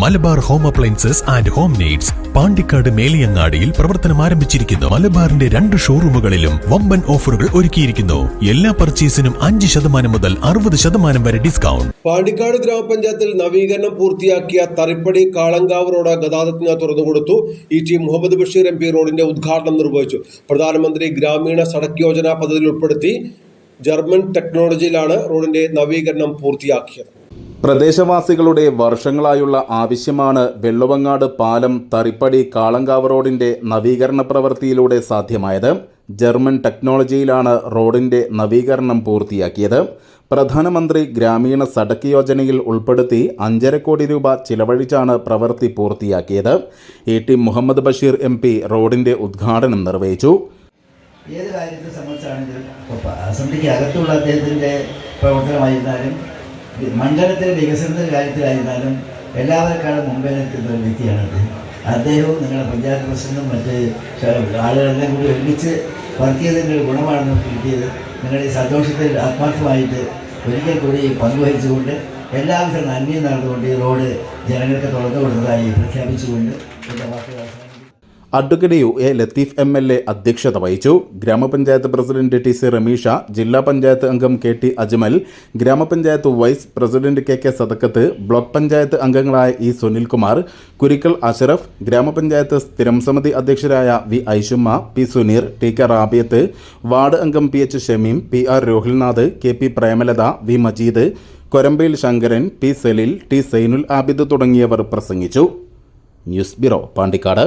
Malabar home appliances and home needs Pandikkad മേലിയങ്ങാടിയിൽ പ്രവർത്തനം ആരംഭിച്ചിരിക്കുന്നു. മലബാറിന്റെ രണ്ട് ഷോറൂമുകളിലും വമ്പൻ ഓഫറുകൾ ഒരുക്കിയിരിക്കുന്നു. എല്ലാ പർച്ചേസിനും അഞ്ച് ശതമാനം മുതൽ അറുപത് ശതമാനം വരെ ഡിസ്കൗണ്ട്. പാണ്ടിക്കാട് ഗ്രാമപഞ്ചായത്തിൽ നവീകരണം പൂർത്തിയാക്കിയ തറിപ്പടി കാളങ്കാവ് റോഡ് ഗതാഗതത്തിന് തുറന്നുകൊടുത്തു E T Muhammad Basheer M P റോഡിന്റെ ഉദ്ഘാടനം നിർവഹിച്ചു. പ്രധാനമന്ത്രി ഗ്രാമീണ സടക്ക് യോജന പദ്ധതിയിൽ ഉൾപ്പെടുത്തി ജർമ്മൻ ടെക്നോളജിയിലാണ് റോഡിന്റെ നവീകരണം പൂർത്തിയാക്കിയത്. പ്രദേശവാസികളുടെ വർഷങ്ങളായുള്ള ആവശ്യമാണ് വെള്ളവങ്ങാട് പാലം തറിപ്പടി കാളങ്കാവ് റോഡിന്റെ നവീകരണ പ്രവൃത്തിയിലൂടെ സാധ്യമായത്. ജർമ്മൻ ടെക്നോളജിയിലാണ് റോഡിന്റെ നവീകരണം പൂർത്തിയാക്കിയത്. പ്രധാനമന്ത്രി ഗ്രാമീണ സടക്ക് യോജനയിൽ ഉൾപ്പെടുത്തി അഞ്ചര കോടി രൂപ ചിലവഴിച്ചാണ് പ്രവൃത്തി പൂർത്തിയാക്കിയത്. A T Muhammad Basheer M P റോഡിന്റെ ഉദ്ഘാടനം നിർവഹിച്ചു. ഏത് കാര്യത്തെ സംബന്ധിച്ചാണെങ്കിലും അസംബ്ലിക്ക് അകത്തുള്ള അദ്ദേഹത്തിന്റെ പ്രവർത്തനമായിരുന്നാലും മണ്ഡലത്തിലെ വികസനത്തിന്റെ കാര്യത്തിലായിരുന്നാലും എല്ലാവർക്കാളും മുമ്പേ നിൽക്കുന്ന ഒരു വ്യക്തിയാണ് അദ്ദേഹം. അദ്ദേഹവും നിങ്ങളുടെ പഞ്ചായത്ത് പ്രസിഡന്റും മറ്റ് ആളുകളെല്ലാം കൂടി ഒരുമിച്ച് വർക്ക് ചെയ്തതിന്റെ ഒരു ഗുണമാണ് നമുക്ക് കിട്ടിയത്. നിങ്ങളുടെ ഈ സന്തോഷത്തിൽ ആത്മാർത്ഥമായിട്ട് ഒരിക്കൽ കൂടി പങ്കുവഹിച്ചുകൊണ്ട് എല്ലാവിധ നന്മയും നടന്നുകൊണ്ട് ഈ റോഡ് ജനങ്ങൾക്ക് തുറന്നു കൊടുത്തതായി പ്രഖ്യാപിച്ചുകൊണ്ട് എന്റെ അവസാനിപ്പിക്കുന്നു. Advocate U A Latheef M L A അധ്യക്ഷത വഹിച്ചു. ഗ്രാമപഞ്ചായത്ത് പ്രസിഡന്റ് ടി സി റമീഷ ജില്ലാ പഞ്ചായത്ത് അംഗം K T Ajmal grama panchayat vice president K K Sadakkath block panchayat അംഗങ്ങളായ ഇ സുനിൽകുമാർ കുരിക്കൽ അഷറഫ് ഗ്രാമപഞ്ചായത്ത് സ്ഥിരം സമിതി അധ്യക്ഷരായ V Aishumma P Suneer T K Rabiyath ward അംഗം P H Shameem P R Rohilnath K P Premalatha V Majeed Korambayil Sankaran P Saleel T Sainul Abid തുടങ്ങിയവർ പ്രസംഗിച്ചു. News bureau Pandikkad.